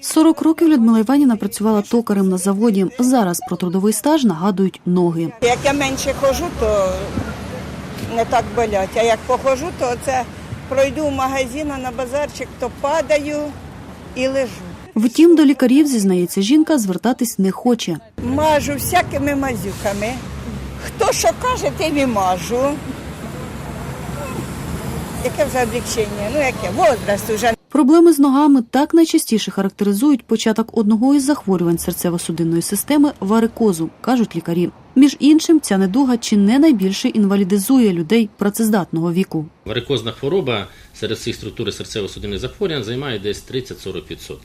40 років Людмила Іванівна працювала токарем на заводі. Зараз про трудовий стаж нагадують ноги. Як я менше хожу, то не так болять. А як похожу, то це пройду в магазин, а на базарчик, то падаю і лежу. Втім, до лікарів, зізнається жінка, звертатись не хоче. Мажу всякими мазюками. Хто що каже, тим і мажу. Яке вже облегчення? Ну яке? Возраст уже. Проблеми з ногами так найчастіше характеризують початок одного із захворювань серцево-судинної системи варикозу, кажуть лікарі. Між іншим, ця недуга чи не найбільше інвалідизує людей працездатного віку. Варикозна хвороба серед всіх структур серцево-судинних захворювань займає десь 30-40%.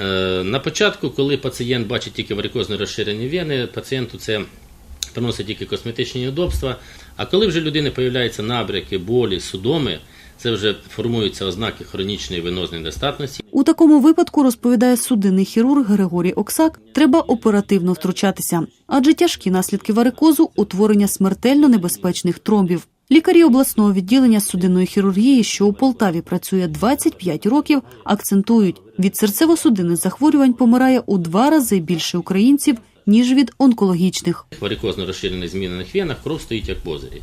Е, На початку, коли пацієнт бачить тільки варикозно розширені вени, пацієнту це приносить тільки косметичні неудобства. А коли вже людини з'являються набряки, болі, судоми, це вже формуються ознаки хронічної венозної недостатності. У такому випадку, розповідає судинний хірург Григорій Оксак, треба оперативно втручатися, адже тяжкі наслідки варикозу – утворення смертельно небезпечних тромбів. Лікарі обласного відділення судинної хірургії, що у Полтаві працює 25 років, акцентують, від серцево-судинних захворювань помирає у два рази більше українців, ніж від онкологічних. Варикозно розширених змінених венах кров стоїть як в озері.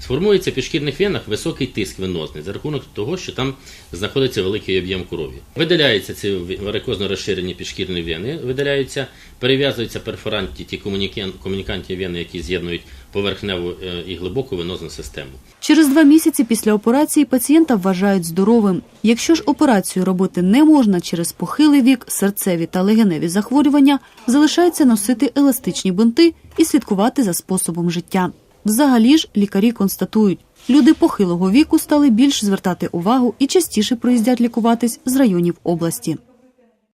Сформується в підшкірних венах високий тиск венозний за рахунок того, що там знаходиться великий об'єм крові. Видаляються ці варикозно розширені підшкірні вени, видаляються, перев'язуються перфоранті, ті комунікантні вени, які з'єднують поверхневу е, і глибоку венозну систему. Через два місяці після операції пацієнта вважають здоровим. Якщо ж операцію робити не можна через похилий вік, серцеві та легеневі захворювання, залишається носити еластичні бинти і слідкувати за способом життя. Взагалі ж лікарі констатують, люди похилого віку стали більш звертати увагу і частіше проїздять лікуватись з районів області.